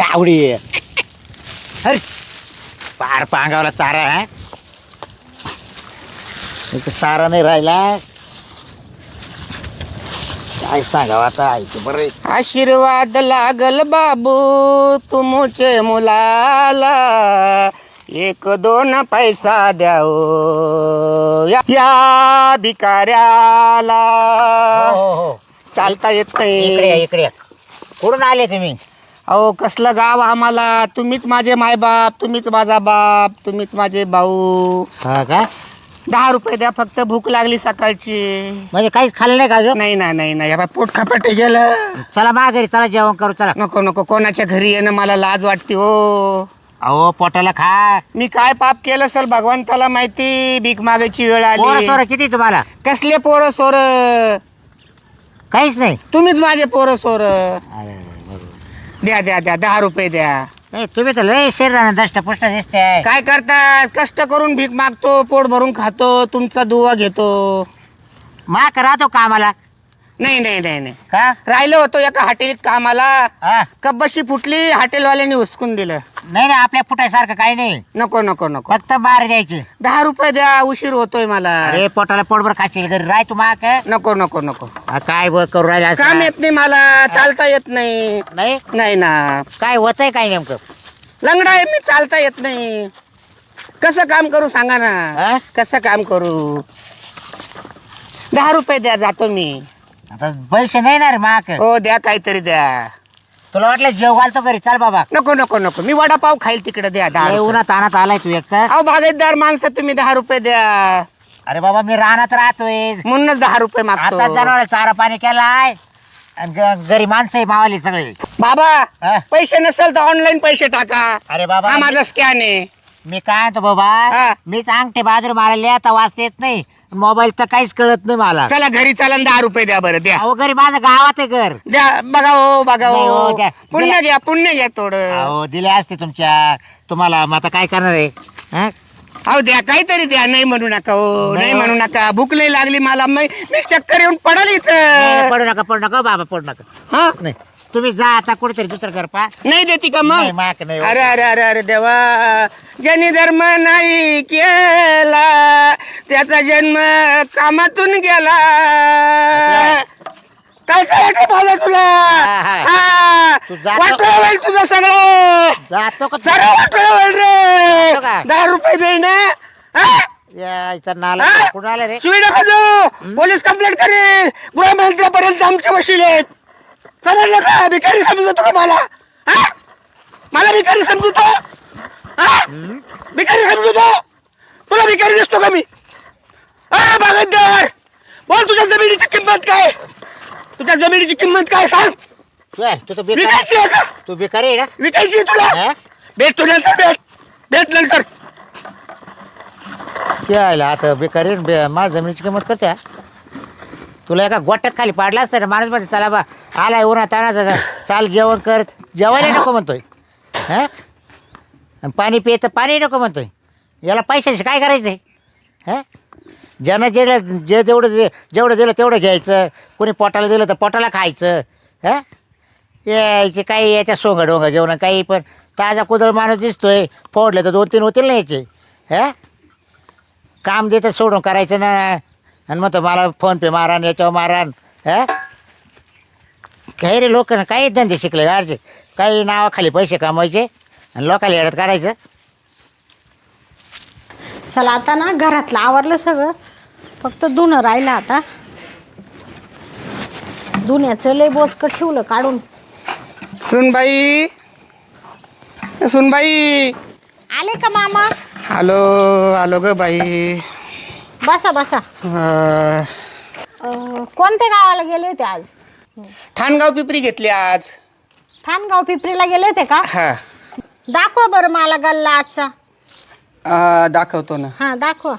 आवडी अरे पार पांगावला चारा आहे इथं चारा नाही राहिला. काय सांगावं आता ऐक बरं आशीर्वाद लागल बाबू तुमचे मुलाला. एक दोन पैसा द्याओ या- या भिकाऱ्याला. हो हो चालता येत इकडे या, नाही इकडे या. कुठून आले तुम्ही? अहो कसलं गाव आम्हाला? तुम्हीच माझे मायबाप तुम्हीच माझा बाप तुम्हीच माझे भाऊ. हा का? दहा रुपये द्या फक्त भूक लागली सकाळची. म्हणजे काहीच खाल्लं नाही का अजून? नाही ना नाही ना या बाई पोट खपाटे गेलं. चला माघारी चला जेवण करू चला. नको नको कोणाच्या घरी येणं मला लाज वाटते हो. अहो पोटाला खा. मी काय पाप केलं सर भगवंताला माहिती? भीक मागायची वेळ पोरं आली सोरं किती तुम्हाला? कसले पोरं सोर? काहीच नाही. तुम्हीच माझे पोरं सोर. अरे द्या द्या द्या दहा रुपये द्या. तुम्ही तर लय शरीराने दष्ट पुष्ट दिसते काय करतात? कष्ट करून भीक मागतो पोट भरून खातो तुमचा दुवा घेतो. माक राहतो कामाला. नाही नाही नाही नाही. का? राहिलो होतो एका हॉटेलीत कामाला. हा. कब्बशी फुटली हॉटेलवाल्याने हुसकून दिलं. नाही ना आपल्या फुटायसारखं काही नाही. नको नको नको. फक्त बाहेर द्यायची. दहा रुपये द्या उशीर होतोय मला. अरे पोटाला पोटभर खाशील घरी राय तू माक नको नको नको. हा, काय ब करू राहिला असं? काम येत नाही मला चालता येत नाही. नाही? नाही ना. काय होतंय काय नेमकं? लंगडा आहे मी चालता येत नाही. कसं काम करू सांगा ना. हा? कसं काम करू? दहा रुपये द्या जातो मी. आता पैसे नाही ना रे माक हो द्या काहीतरी द्या. तुला वाटलं जेव घालतो घरी? चल बाबा. नको नको नको. मी वडापाव खाईल तिकडे द्या दहा लय रुपये. उन्हात आणत आलाय तू एक तर. अहो बागायतदार माणसं तुम्ही दहा रुपये द्या. अरे बाबा मी रानात राहतोय. म्हणूनच दहा रुपये मागतो. आता जनावर चारा पाणी केलाय. आणि ग- घरी माणसं आहे मावाली सगळे. बाबा हा? पैसे नसेल तर ऑनलाईन पैसे टाका. अरे बाबा हा माझा स्कॅन आहे. मी काय म्हणतो बाबा हा. मीच अंगठे बाजूला मला लिहिता वाचता येत नाही मोबाईल तर काहीच कळत नाही मला चला घरी चला आणि दहा रुपये द्या बरं द्या अहो घरी माझं गावात आहे घर द्या बघा हो बघा नाही हो हो, द्या. दिला. घ्या पुण्य घ्या थोडं अहो दिले असते तुमच्या तुम्हाला मग आता काय करणार आहे हा? अहो द्या काहीतरी द्या. नाही म्हणू नका हो. नाही हो. म्हणू नका. भूक लई लागली मला. मी मी चक्कर येऊन पडाल नाही, इथं पडू नका पडू नका बाबा पडू नका. हा? नाही तुम्ही जा आता कुठेतरी दुसरं घर पा नाही देती का नाही मग माक नाही हो. अरे अरे अरे अरे देवा. ज्यांनी धर्म नाही केला त्याचा जन्म कामातून गेला काय करायचं मला तुला हा, हा. हा. तू जातो. होईल तुझं सगळं. जातो का होईल रे. जातो का? दहा रुपये देईन हा? यायचा नाला हा? कुठं आला रे? शिवी नका देऊ. पोलीस कंप्लेंट करेल गृहमंत्र्यापर्यंत आमचे वशील आहेत. समजलं का भिकारी समजतो का मला? हा? मला भिकारी समजतो? हा? भिकारी समजतो? तुला भिकारी दिसतो का मी? हा बागायतदार बोल तुझ्या जमिनीची किंमत काय? तुझ्या जमिनीची किंमत काय सांग? तू आहे, तू तर बेकार विकायची आहे का? तू बेकार आहे ना? विकायची आहे तुला? हा? भेट तू नंतर भेट. भेट नंतर. आता बेकार आहे ना, बे- माझ्या जमिनीची किंमत करते? तुला एका गोट्यात खाली पाडला असतं ना माणूसमध्ये चला बा आलाय उन्हा ताना चाल जेवण कर. जेवायला नको म्हणतोय. हा? आणि पाणी पिय तर पाणी नको म्हणतोय. याला पैशाचे काय करायचंय हा? ज्यानं जे जे जेवढं दे जेवढं दिलं तेवढं घ्यायचं. कोणी पोटाला दिलं तर पोटाला खायचं. हा? यायचे काही याच्या सोंग डोंग घेऊन काही पण. ताजा कुदळ माणूस दिसतोय. फोडले तर दोन तीन होतील ना याचे. हा? काम देतं सोडून करायचं ना. आणि मग मला फोन पे मारान याच्यावर मारान हा? काही रे लोक ना काही धंदे शिकले गाडचे काही नावाखाली पैसे कमवायचे आणि लोकाला येड्यात काढायचं. चला आता ना घरातलं आवरलं सगळं. फक्त धुणं राहिलं आता. धुण्याचं लय बोचकं ठेवलं काढून. सुनबाई. सुनबाई. आले का मामा? आलो आलो ग बाई. बसा बसा. अं, अं, कोणत्या गावाला गेले होते आज? ठाणगाव पिपरी घेतली आज. ठाणगाव पिपरीला गेले होते का? हा. दाखवा बरं मला गल्ला आजचा. अं, दाखवतो ना. हां दाखवा.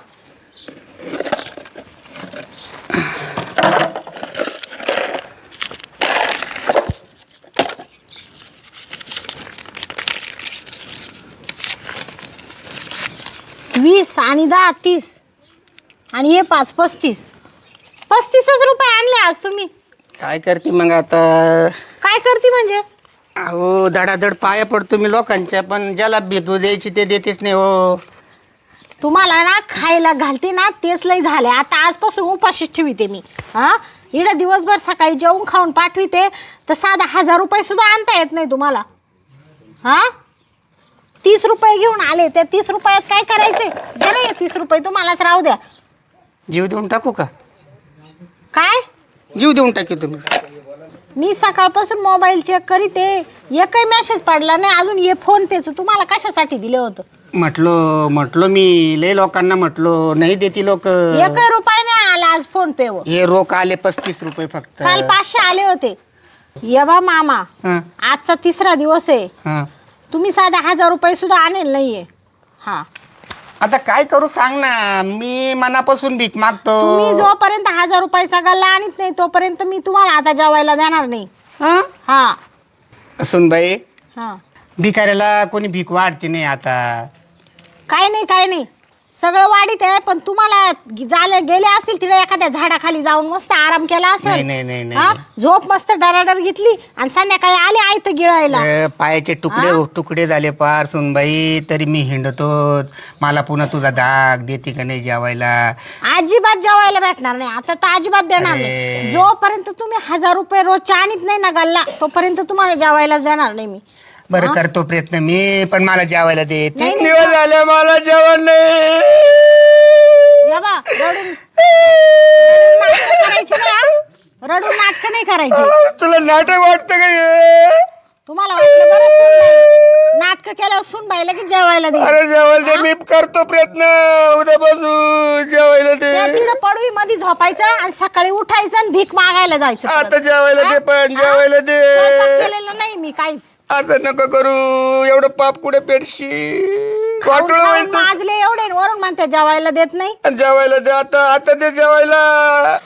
वीस आणि दहा तीस. आणि हे पाच पस्तीस. पस्तीसच रुपये आणले आज तुम्ही. काय करते मग आता? काय करते म्हणजे? अहो धडाधड पाया पडतो मी लोकांच्या पण ज्याला भेटू द्यायची ते देतेच नाही हो. तुम्हाला ना खायला घालते ना तेच लय झाले आता आजपासून उपाशीच ठेवते मी. हा? इकडे दिवसभर सकाळी जेवून खाऊन पाठविते तर साधा हजार रुपये सुद्धा आणता येत नाही तुम्हाला. हा? तीस रुपये घेऊन आले त्या तीस रुपयात काय करायचे द्या ना हे तीस रुपये तुम्हालाच राहू द्या. जीव देऊन टाकू का? काय? जीव देऊन टाकू तुम्ही. मी सकाळपासून मोबाईल चेक करीते एकही मेसेज पडला नाही अजून हे फोन पेचं. तुम्हाला कशासाठी दिलं होतं? म्हटलो म्हटलो मी लय लोकांना म्हटलो नाही देती लोक. एकही रुपये नाही आला आज फोन पेवर हे रोख आले पस्तीस रुपये फक्त. काल पाचशे आले होते. ये बा मामा हं, आजचा तिसरा दिवस आहे. हं. तुम्ही साधा हजार रुपये सुद्धा आणेल नाहीये. हा. आता काय करू सांग ना मी मनापासून भीक तुम्ही मागतो जोपर्यंत हजार रुपयाचा गल्ला आणत नाही तोपर्यंत मी तुम्हाला आता जेवायला देणार नाही. हं? हा. सुनबाई हा. भिकाऱ्याला कोणी भीक वाढते नाही आता. काय नाही काय नाही. सगळं वाढीत आहे पण तुम्हाला झाले गेले असतील तिथे एखाद्या झाडाखाली जाऊन मस्त आराम केला नाही, असेल. नाही, नाही, नाही, हा? झोप मस्त डराडर घेतली आणि संध्याकाळी आले आयत गिळायला. अ, पायाचे तुकडे तुकडे झाले पार सुनबाई तरी मी हिंडतो मला पुन्हा तुझा दाग देते का नाही जेवायला? अजिबात जेवायला भेटणार नाही. आता तर अजिबात देणार. नाही. जोपर्यंत तुम्ही हजार रुपये रोजच्या आणत नाही ना गल्ला तोपर्यंत तुम्हाला जेवायलाच देणार नाही मी. बरं करतो प्रयत्न. मी पण मला जेवायला दे तीन दिवस झाले मला जेवण. नाही या बा, रडून रडून नाटकं करायची नाही हा? रडून नाटक नाही करायची. तुला नाटक वाटतं का हे? तुम्हाला वाटलं बरं सूनबाई. नाटक केल्यावर सुनबाईला की जेवायला दे अरे जेवायला दे मी करतो प्रयत्न. उद्या बसू जेवायला दे. तिकडं पडवी मध्ये झोपायचं आणि सकाळी उठायचं आणि भीक मागायला जायचं परत. आता जेवायला दे पण? जेवायला दे. स्वयंपाक केलेलं नाही मी काहीच. असं नको करू एवढं पाप कुठे पेटशी? वाटोळ खाऊन होईल तू. माजले एवढे आणि वरून म्हणते जेवायला देत नाही. जेवायला दे आता आता ते जेवायला.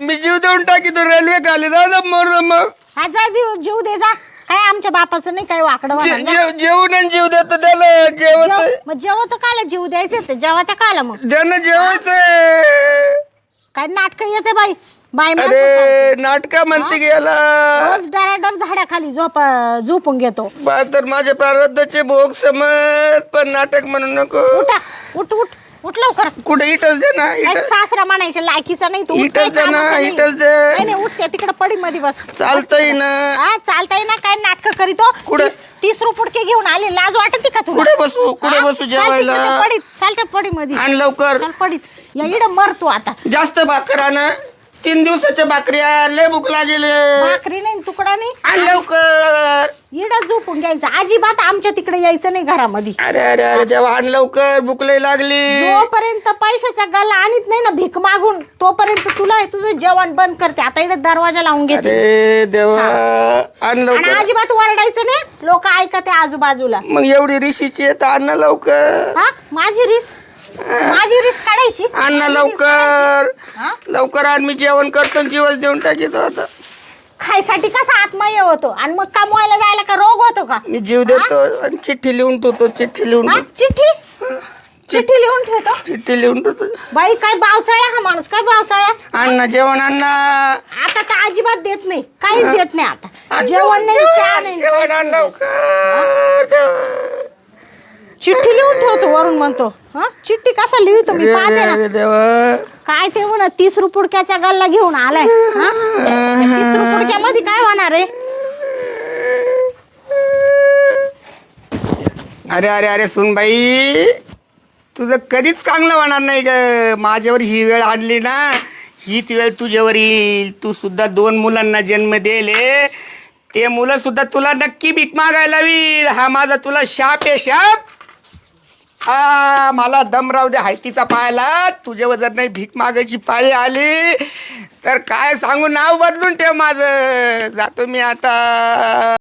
मी जीव देऊन टाकी तो रेल्वे खाली जा मर मग. हा जा देऊ जीव दे जा. काय आमच्या बापाचं नाही काही वाकडं जे- वाकडं. जेव- जेवून आणि जीव देतो त्याला जेवत जेव- मग जेवत काला जीव द्यायचं ते? जेव्हा त्या काला मग. ज्यांना जेवायचंय काय नाटक येते बाई. बाई माणसं अरे नाटका म्हणते गेला रोज डराडर झाडाखाली झोप झोपून घेतो. बा तर माझ्या प्रारब्धाचे भोग समज पण नाटक म्हणू नको. उठा उठ उठ. उठ लवकर. कुठे इटच दे ना काय सासरा म्हणायचं लायकीचा नाही तू उठ, इटच काही दे ना कामाचं नाही. इटच दे. नाही नाही उठ त्या तिकडे पडी मध्ये बस. चालतंय ना. हा चालताय ना काय नाटक करीतो? कुठं? तीस- तीस रुपये घेऊन आले लाज वाटते का तुला? कुठे बसू? कुठे? बसू जेवायला? पडीत चाल त्या पडी मध्ये आणि लवकर. चाल पडीत. या इड मर तू आता. जास्त भाकर ना. तीन दिवसाच्या भाकऱ्या लय भूक लागेले. भाकरी नाही तुकडा नाही? आणि लवकर. इड झोपून घ्यायचं. अजिबात आमच्या तिकडे यायचं नाही घरामध्ये. अरे अरे अरे देवा आण लवकर. भूक लय लागली. जोपर्यंत पैशाचा गल्ला आणत नाही ना भीक मागून तोपर्यंत तुला हे तुझं जेवण बंद करते. आता इकडे दरवाजा लावून घेते. अरे देवा. आण आणि लवकर. अजिबात वरडायचं नाही. लोक ऐकते आजूबाजूला. मग एवढी रिशीची येत आण ना लवकर. हा? माझी रिस? माझी रिस काढायची. रिस लवकर. हा? लवकर आण मी जेवण करतो आणि जीवच देऊन टाकीतो आता खायसाठी कसा आत्मय होतो? आणि मग कमवायला जायला का रोग होतो का? मी जीव देतो आणि चिठ्ठी लिहून ठेवतो चिठ्ठी लिहून हा? ठेवतो. चिठ्ठी? चिठ्ठी लिहून ठेवतो? चिठ्ठी लिहून ठेवतो. बाई काय बावचाळा हा माणूस? काय बावचाळा? ना जेवण ना आता तर अजिबात देत नाही. काहीच देत नाही आता. जेवण नाही चहा नाही. जेवण आण लवकर. चिठ्ठी लिहून ठेवतो वरून म्हणतो. हा? चिठ्ठी कसा पाहते ना. अरे देवा. काय ते म्हणा तीस रुपयाचा गल्ला घेऊन आलाय. हा? त्या तीस रुपयामध्ये काय होणार आहे? अरे अरे अरे सुन बाई तुझं कधीच चांगलं होणार नाही ग. माझ्यावर ही वेळ आणली ना हीच वेळ तुझ्यावर येईल. तू सुद्धा दोन मुलांना जन्म दिले ते मुलं सुद्धा तुला नक्की भीक मागायला लावी हा माझा तुला शाप आहे शाप. हा मला दम राहू दे हायतीचा पायाला. तुझ्यावर जर नाही भीक मागायची पाळी आली तर काय सांगू नाव बदलून ठेव माझं. जातो मी आता.